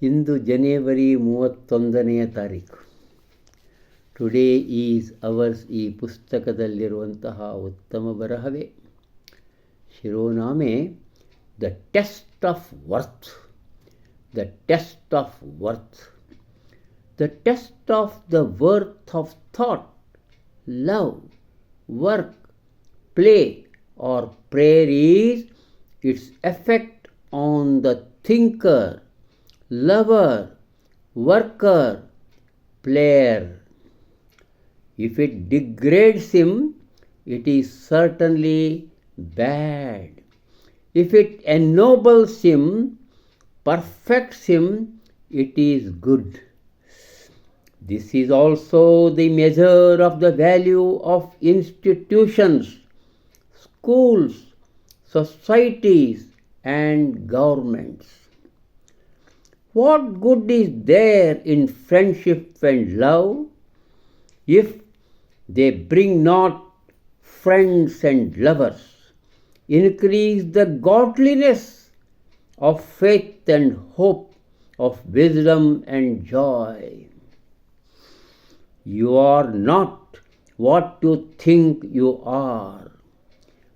ಇಂದು ಜನವರಿ ಮೂವತ್ತೊಂದನೆಯ ತಾರೀಕು today is ours ಈ ಪುಸ್ತಕದಲ್ಲಿರುವಂತಹ ಉತ್ತಮ ಬರಹವೇ ಶಿರೋನಾಮೆ the test of worth the test of worth the test of the worth of thought love work play or prayer is its effect on the thinker, lover, worker, player. If it degrades him, it is certainly bad. If it ennobles him, perfects him, it is good. This is also the measure of the value of institutions, schools, societies, and governments. What good is there in friendship and love if they bring not friends and lovers, increase the godliness of faith and hope, of wisdom and joy? You are not what you think you are,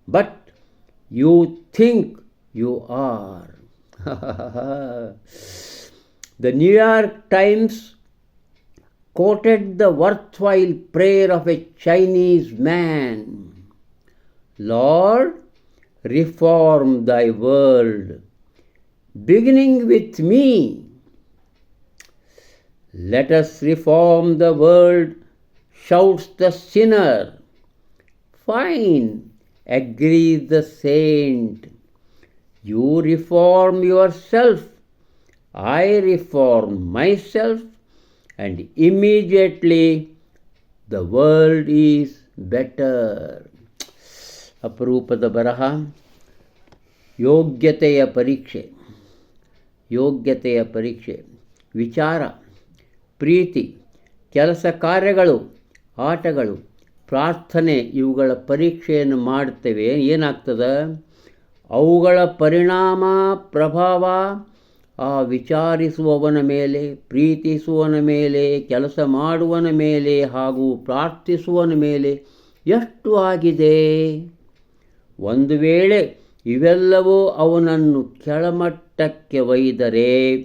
but you think you are. the New York Times quoted the worthwhile prayer of a Chinese man Lord, reform thy world, beginning with me. Let us reform the world, shouts the sinner. Fine, agrees the saint. You reform yourself, I reform myself, and immediately the world is better. ಅಪರೂಪದ ಬರಹ ಯೋಗ್ಯತೆಯ ಪರೀಕ್ಷೆ ಯೋಗ್ಯತೆಯ ಪರೀಕ್ಷೆ ವಿಚಾರ ಪ್ರೀತಿ ಕೆಲಸ ಕಾರ್ಯಗಳು ಆಟಗಳು ಪ್ರಾರ್ಥನೆ ಇವುಗಳ ಪರೀಕ್ಷೆಯನ್ನು ಮಾಡುತ್ತೇವೆ ಏನಾಗ್ತದೆ ಅವುಗಳ ಪರಿಣಾಮ ಪ್ರಭಾವ ಆ ವಿಚಾರಿಸುವವನ ಮೇಲೆ, ಪ್ರೀತಿಸುವನ ಮೇಲೆ, ಕೆಲಸ ಮಾಡುವನ ಮೇಲೆ ಹಾಗೂ ಪ್ರಾರ್ಥಿಸುವನ ಮೇಲೆ ಎಷ್ಟು ಆಗಿದೆ? ಒಂದು ವೇಳೆ ಇವೆಲ್ಲವೂ ಅವನನ್ನು ಕೆಳಮಟ್ಟಕ್ಕೆ ಒಯ್ದರೆ,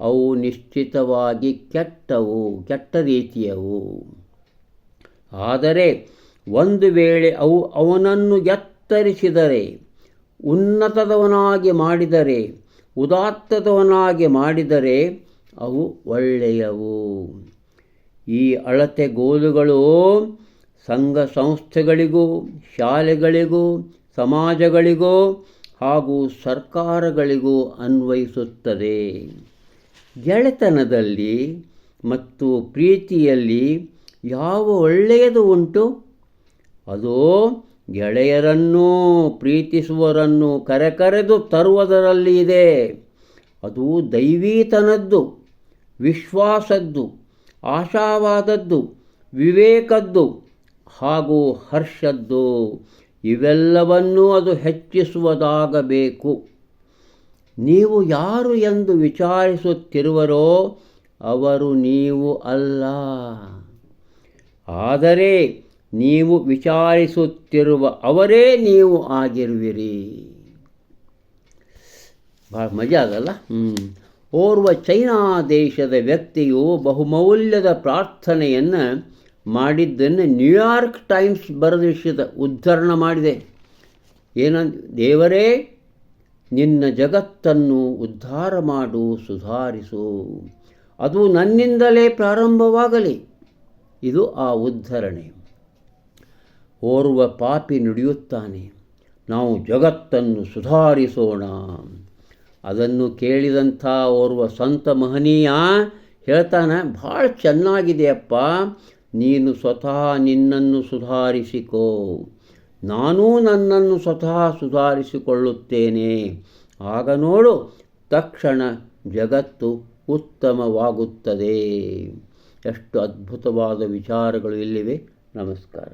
ಅವು ನಿಶ್ಚಿತವಾಗಿ ಕೆಟ್ಟವು, ಕೆಟ್ಟ ರೀತಿಯವು. ಆದರೆ ಒಂದು ವೇಳೆ ಅವು ಅವನನ್ನು ಎತ್ತರಿಸಿದರೆ, ಉನ್ನತದವನಾಗಿ ಮಾಡಿದರೆ ಉದಾತ್ತದವನಾಗಿ ಮಾಡಿದರೆ ಅವು ಒಳ್ಳೆಯವು. ಈ ಅಳತೆ ಗೋಲುಗಳು ಸಂಘ ಸಂಸ್ಥೆಗಳಿಗೂ, ಶಾಲೆಗಳಿಗೂ, ಸಮಾಜಗಳಿಗೂ ಹಾಗೂ ಸರ್ಕಾರಗಳಿಗೂ ಅನ್ವಯಿಸುತ್ತದೆ. ಗೆಳೆತನದಲ್ಲಿ ಮತ್ತು ಪ್ರೀತಿಯಲ್ಲಿ ಯಾವ ಒಳ್ಳೆಯದು ಉಂಟು? ಅದು ಗೆಳೆಯರನ್ನೂ ಪ್ರೀತಿಸುವರನ್ನೂ ಕರೆಕರೆದು ತರುವುದರಲ್ಲಿ ಇದೆ. ಅದು ದೈವೀತನದ್ದು, ವಿಶ್ವಾಸದ್ದು, ಆಶಾವಾದದ್ದು, ವಿವೇಕದ್ದು ಹಾಗೂ ಹರ್ಷದ್ದು. ಇವೆಲ್ಲವನ್ನೂ ಅದು ಹೆಚ್ಚಿಸುವುದಾಗಬೇಕು. ನೀವು ಯಾರು ಎಂದು ವಿಚಾರಿಸುತ್ತಿರುವರೋ ಅವರು ನೀವು ಅಲ್ಲ. ಆದರೆ ನೀವು ವಿಚಾರಿಸುತ್ತಿರುವ ಅವರೇ ನೀವು ಆಗಿರುವಿರಿ. ಭಾಳ ಮಜಾ ಆಗಲ್ಲ ಹ್ಞೂ ಓರ್ವ ಚೈನಾ ದೇಶದ ವ್ಯಕ್ತಿಯು ಬಹುಮೌಲ್ಯದ ಪ್ರಾರ್ಥನೆಯನ್ನು ಮಾಡಿದ್ದನ್ನು ನ್ಯೂಯಾರ್ಕ್ ಟೈಮ್ಸ್ ಬರೆದಿಸಿದ ಉದ್ಧರಣ ಮಾಡಿದೆ. ಏನ, ದೇವರೇ, ನಿನ್ನ ಜಗತ್ತನ್ನು ಉದ್ಧಾರ ಮಾಡು, ಸುಧಾರಿಸು. ಅದು ನನ್ನಿಂದಲೇ ಪ್ರಾರಂಭವಾಗಲಿ. ಇದು ಆ ಉದ್ಧರಣೆ. ಓರ್ವ ಪಾಪಿ ನುಡಿಯುತ್ತಾನೆ. ನಾವು ಜಗತ್ತನ್ನು ಸುಧಾರಿಸೋಣ. ಅದನ್ನು ಕೇಳಿದಂಥ ಓರ್ವ ಸಂತ ಮಹನೀಯ ಹೇಳ್ತಾನೆ, ಭಾಳ ಚೆನ್ನಾಗಿದೆಯಪ್ಪ, ನೀನು ಸ್ವತಃ ನಿನ್ನನ್ನು ಸುಧಾರಿಸಿಕೋ. ನಾನೂ ನನ್ನನ್ನು ಸ್ವತಃ ಸುಧಾರಿಸಿಕೊಳ್ಳುತ್ತೇನೆ. ಆಗ ನೋಡು, ತಕ್ಷಣ ಜಗತ್ತು ಉತ್ತಮವಾಗುತ್ತದೆ. ಎಷ್ಟು ಅದ್ಭುತವಾದ ವಿಚಾರಗಳು ಇಲ್ಲಿವೆ. ನಮಸ್ಕಾರ.